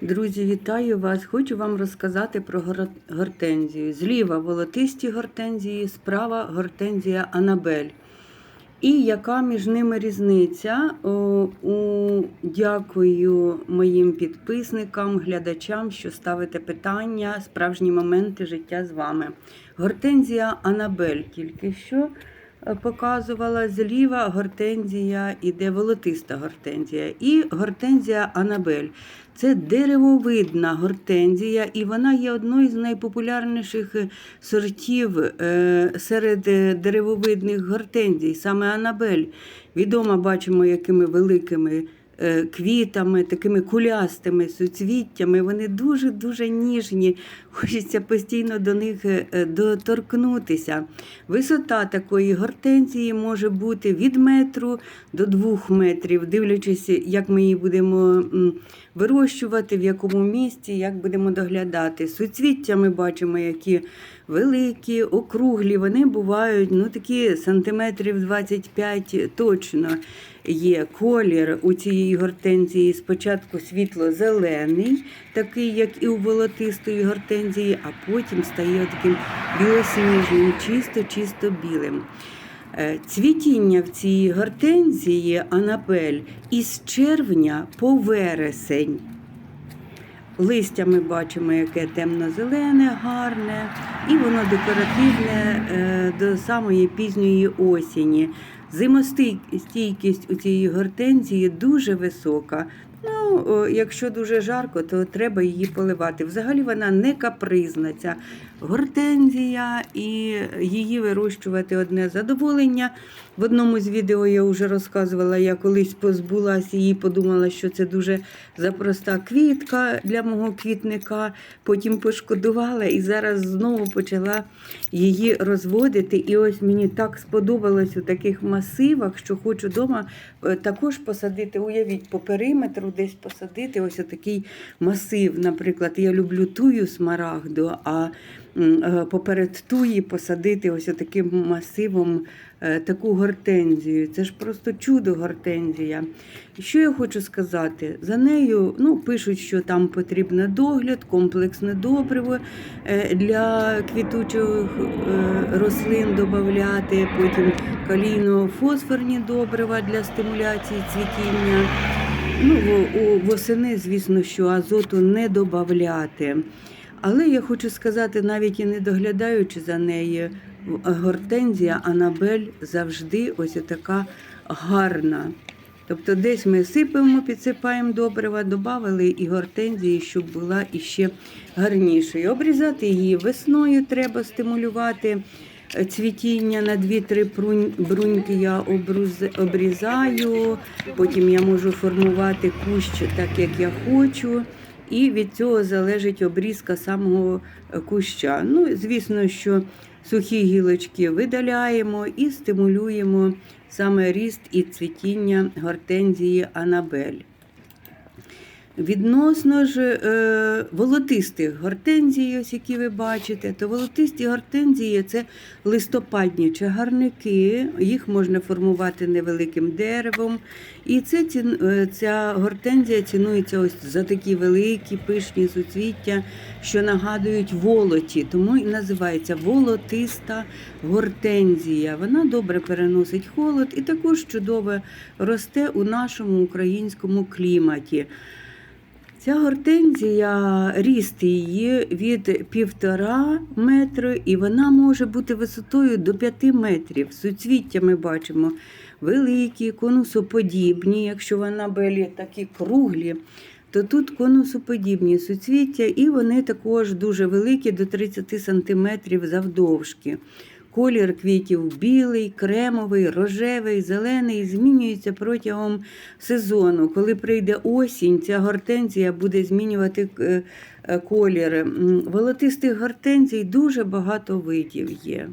Друзі, вітаю вас! Хочу вам розказати про гортензію. Зліва волотисті гортензії, справа гортензія Анабель. І яка між ними різниця? О, у, дякую моїм підписникам, глядачам, що ставите питання, справжні моменти життя з вами. Гортензія Анабель тільки що показувала зліва гортензія іде волотиста гортензія і гортензія Анабель. Це деревовидна гортензія, і вона є одною з найпопулярніших сортів е, серед деревовидних гортензій, саме Анабель. Відома бачимо, якими великими квітами, такими кулястими суцвіттями. Вони дуже-дуже ніжні. Хочеться постійно до них е, е, доторкнутися. Висота такої гортензії може бути від метру до двох метрів, дивлячись, як ми її будемо вирощувати, в якому місці, як будемо доглядати. Суцвіття ми бачимо, які великі, округлі. Вони бувають ну, такі сантиметрів 25 точно є. Колір у цієї гортензії спочатку світло-зелений, такий, як і у волотистої гортензії, а потім стає таким білосніжним, чисто-чисто білим. Е, Цвітіння в цій гортензії Анапель із червня по вересень. Листя ми бачимо, яке темно-зелене, гарне, і воно декоративне е, до самої пізньої осені. Зимостійкість у цієї гортензії дуже висока. Ну, якщо дуже жарко, то треба її поливати. Взагалі вона не капризна, ця гортензія, і її вирощувати одне задоволення. В одному з відео я вже розказувала, я колись позбулася її, подумала, що це дуже запроста квітка для мого квітника. Потім пошкодувала і зараз знову почала її розводити. І ось мені так сподобалось у таких масивах, що хочу вдома також посадити. Уявіть, по периметру десь посадити ось такий масив. Наприклад, я люблю тую смарагду, а е, поперед туї посадити ось таким масивом е, таку гортензію. Це ж просто чудо гортензія. Що я хочу сказати? За нею ну, пишуть, що там потрібен догляд, комплексне добриво е, для квітучих рослин додати, потім калійно-фосфорні добрива для стимуляції цвітіння. Ну, восени, звісно, що азоту не додати. Але я хочу сказати, навіть і не доглядаючи за нею, гортензія Анабель завжди ось така гарна. Тобто десь ми сипемо, підсипаємо добрива, додали і гортензії, щоб була іще гарнішою. Обрізати її весною треба стимулювати е, цвітіння на 2-3 бруньки я обрізаю, потім я можу формувати кущ так, як я хочу. І від цього залежить обрізка самого е, куща. Ну, звісно, що сухі гілочки видаляємо і стимулюємо саме ріст і цвітіння гортензії Анабель. Відносно ж е, волотистих гортензій, ось які ви бачите, то волотисті гортензії це листопадні чагарники, їх можна формувати невеликим деревом. І це, е, ця гортензія цінується ось за такі великі пишні суцвіття, що нагадують волоті, тому і називається волотиста гортензія. Вона добре переносить холод і також чудово росте у нашому українському кліматі. Ця гортензія, ріст її від півтора метри, і вона може бути висотою до 5 метрів. Суцвіття ми бачимо великі, конусоподібні, якщо вона белі такі круглі, то тут конусоподібні суцвіття, і вони також дуже великі, до 30 сантиметрів завдовжки. Колір квітів білий, кремовий, рожевий, зелений змінюється протягом сезону. Коли прийде осінь, ця гортензія буде змінювати е, е, колір. Волотистих гортензій дуже багато видів є.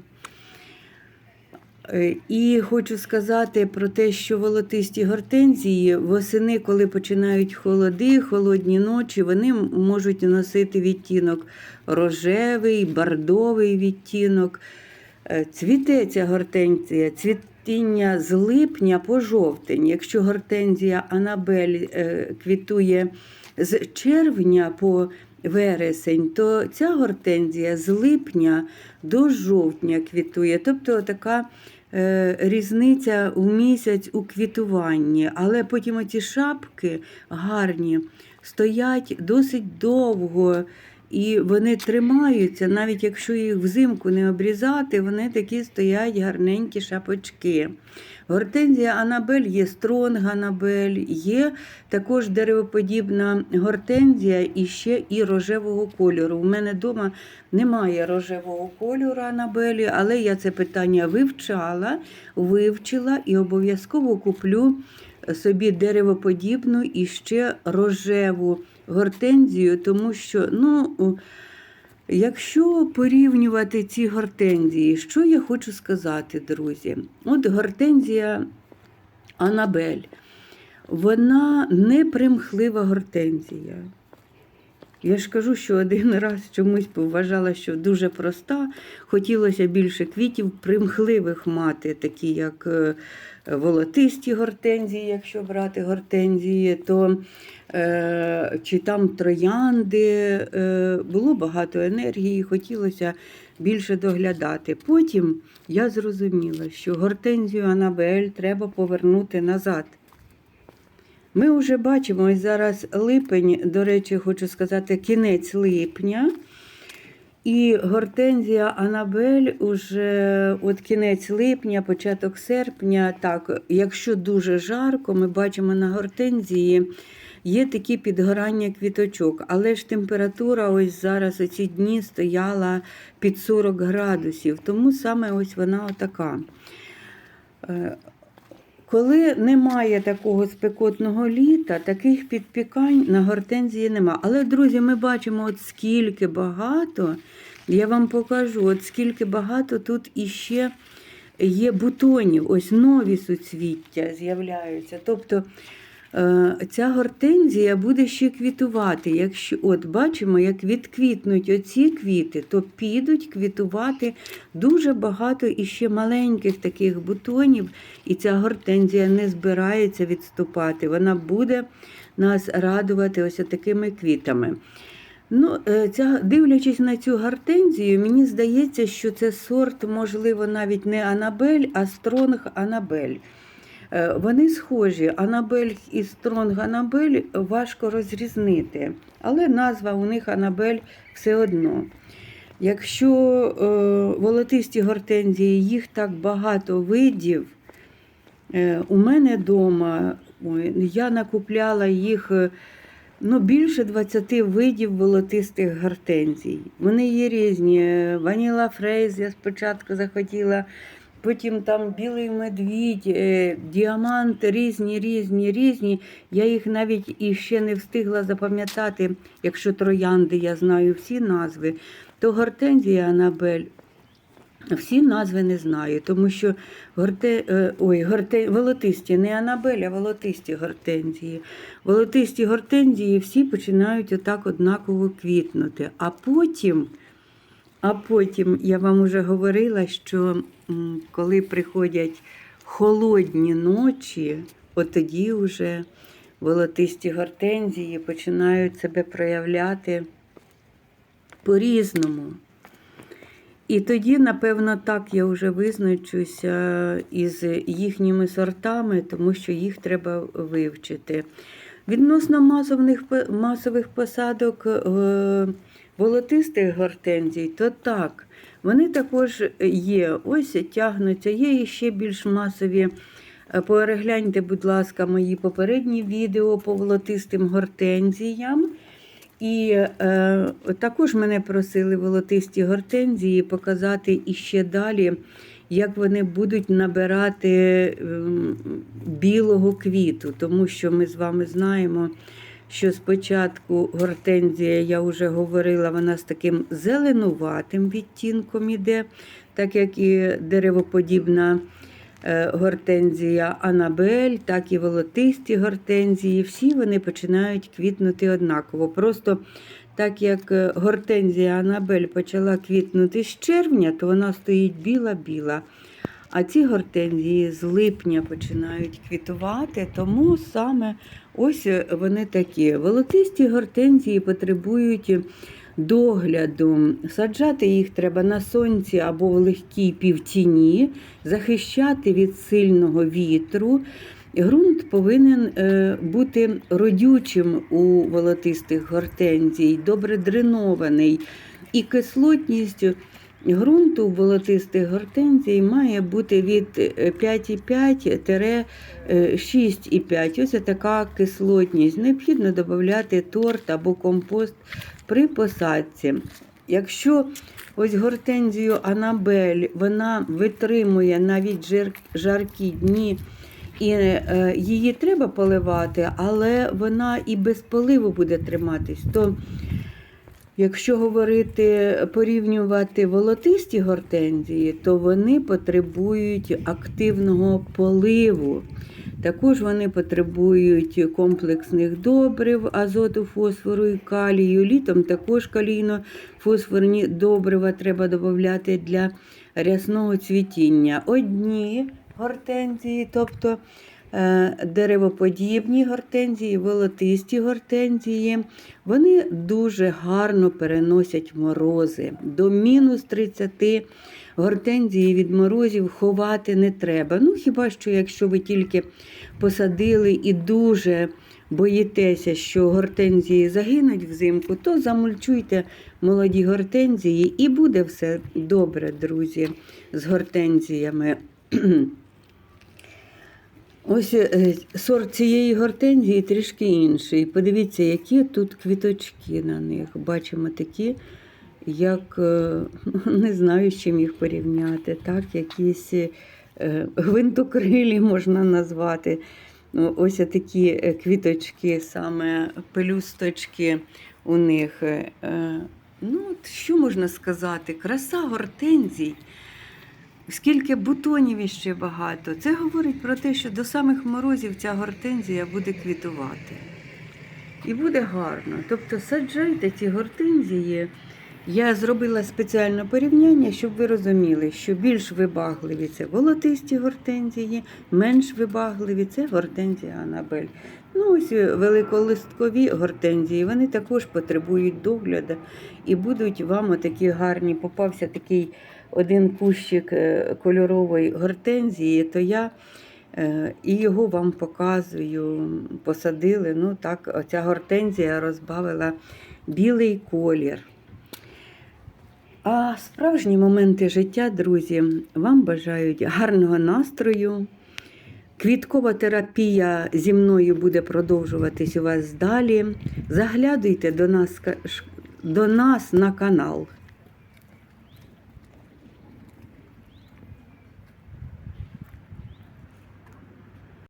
Е, І хочу сказати про те, що волотисті гортензії восени, коли починають холоди, холодні ночі, вони можуть носити відтінок рожевий, бордовий відтінок. Е, Цвіте ця гортензія, цвітіння з липня по жовтень. Якщо гортензія Анабель е, квітує з червня по вересень, то ця гортензія з липня до жовтня квітує. Тобто така е, різниця у місяць у квітуванні. Але потім оці шапки гарні стоять досить довго. І вони тримаються, навіть якщо їх взимку не обрізати, вони такі стоять гарненькі шапочки. Гортензія Анабель є стронг Анабель, є також деревоподібна гортензія і ще і рожевого кольору. У мене вдома немає рожевого кольору Анабелі, але я це питання вивчала, вивчила і обов'язково куплю собі деревоподібну і ще рожеву гортензію, тому що, ну, якщо порівнювати ці гортензії, що я хочу сказати, друзі? От гортензія Анабель, вона не примхлива гортензія. Я ж кажу, що один раз чомусь вважала, що дуже проста. Хотілося більше квітів примхливих мати, такі як е, волотисті гортензії, якщо брати гортензії, то е, чи там троянди. Е, було багато енергії, хотілося більше доглядати. Потім я зрозуміла, що гортензію Анабель треба повернути назад. Ми вже бачимо ось зараз липень, до речі, хочу сказати, кінець липня. І гортензія Анабель уже от кінець липня, початок серпня. Так, якщо дуже жарко, ми бачимо на гортензії є такі підгорання квіточок, але ж температура ось зараз ці дні стояла під 40 градусів, тому саме ось вона отака. Коли немає такого спекотного літа, таких підпікань на гортензії нема. Але, друзі, ми бачимо, от скільки багато, я вам покажу, от скільки багато тут іще є бутонів, ось нові суцвіття з'являються. Тобто ця гортензія буде ще квітувати. Якщо, От бачимо, як відквітнуть оці квіти, то підуть квітувати дуже багато іще маленьких таких бутонів, і ця гортензія не збирається відступати. Вона буде нас радувати ось такими квітами. Ну, е, ця, дивлячись на цю гортензію, мені здається, що це сорт, можливо, навіть не Анабель, а Стронг Анабель. Е, Вони схожі, Анабель і Стронг Анабель важко розрізнити, але назва у них Анабель все одно. Якщо е, волотисті гортензії, їх так багато видів, е, у мене вдома я накупляла їх ну, більше 20 видів волотистих гортензій. Вони є різні. Ваніла Фрейз я спочатку захотіла, потім там білий медвідь, е, діамант, різні, різні, різні. Я їх навіть іще не встигла запам'ятати, якщо троянди, я знаю всі назви, то гортензія Анабель. Всі назви не знаю, тому що горте, е, ой, горте, волотисті, не Анабель, а волотисті гортензії. Волотисті гортензії всі починають отак однаково квітнути. А потім, а потім я вам вже говорила, що коли приходять холодні ночі, от тоді вже волотисті гортензії починають себе проявляти по-різному. І тоді, напевно, так я вже визначуся із їхніми сортами, тому що їх треба вивчити. Відносно масових, посадок е, волотистих гортензій, то так, вони також є. Ось тягнуться, є ще більш масові. Е, Перегляньте, будь ласка, мої попередні відео по волотистим гортензіям. І е, також мене просили волотисті гортензії показати іще далі, як вони будуть набирати е, білого квіту, тому що ми з вами знаємо, що спочатку гортензія, я вже говорила, вона з таким зеленуватим відтінком іде, так як і деревоподібна е, гортензія Анабель, так і волотисті гортензії. Всі вони починають квітнути однаково. Просто так як е, гортензія Анабель почала квітнути з червня, то вона стоїть біла-біла. А ці гортензії з липня починають квітувати, тому саме ось вони такі. Волотисті гортензії потребують догляду. Саджати їх треба на сонці або в легкій півтіні, захищати від сильного вітру. Ґрунт повинен е, бути родючим у волотистих гортензій, добре дренований. І кислотність ґрунту в волотистих гортензій має бути від е, 5,5-6,5. Ось така кислотність. Необхідно додати торт або компост при посадці. Якщо ось гортензію Анабель вона витримує навіть жар- жаркі дні, і е, її треба поливати, але вона і без поливу буде триматись. То Якщо говорити, порівнювати волотисті гортензії, то вони потребують активного поливу. Також вони потребують комплексних добрив, азоту, фосфору і калію. Літом також калійно-фосфорні добрива треба додати для рясного цвітіння. Одні гортензії, тобто деревоподібні гортензії, волотисті гортензії, вони дуже гарно переносять морози. До мінус 30 гортензії від морозів ховати не треба. Ну, хіба що, якщо ви тільки посадили і дуже боїтеся, що гортензії загинуть взимку, то замульчуйте молоді гортензії і буде все добре, друзі, з гортензіями. Ось е, сорт цієї гортензії трішки інший. Подивіться, які тут квіточки на них. Бачимо такі, як е, не знаю, з чим їх порівняти. Так, якісь е, гвинтокрилі можна назвати. Ну, Ось такі квіточки, саме пелюсточки у них. Ну, от що можна сказати? Краса гортензій. Скільки бутонів іще багато. Це говорить про те, що до самих морозів ця гортензія буде квітувати. І буде гарно. Тобто саджайте ці гортензії. Я зробила спеціальне порівняння, щоб ви розуміли, що більш вибагливі це волотисті гортензії, менш вибагливі це гортензія Анабель. Ну, ось великолисткові гортензії, вони також потребують догляду і будуть вам отакі гарні. Попався такий один кущик е, кольорової гортензії, то я е, і його вам показую. Посадили. Ну так, оця гортензія розбавила білий колір. А справжні моменти життя, друзі, вам бажають гарного настрою. Квіткова терапія зі мною буде продовжуватись у вас далі. Заглядуйте до нас, до нас на канал.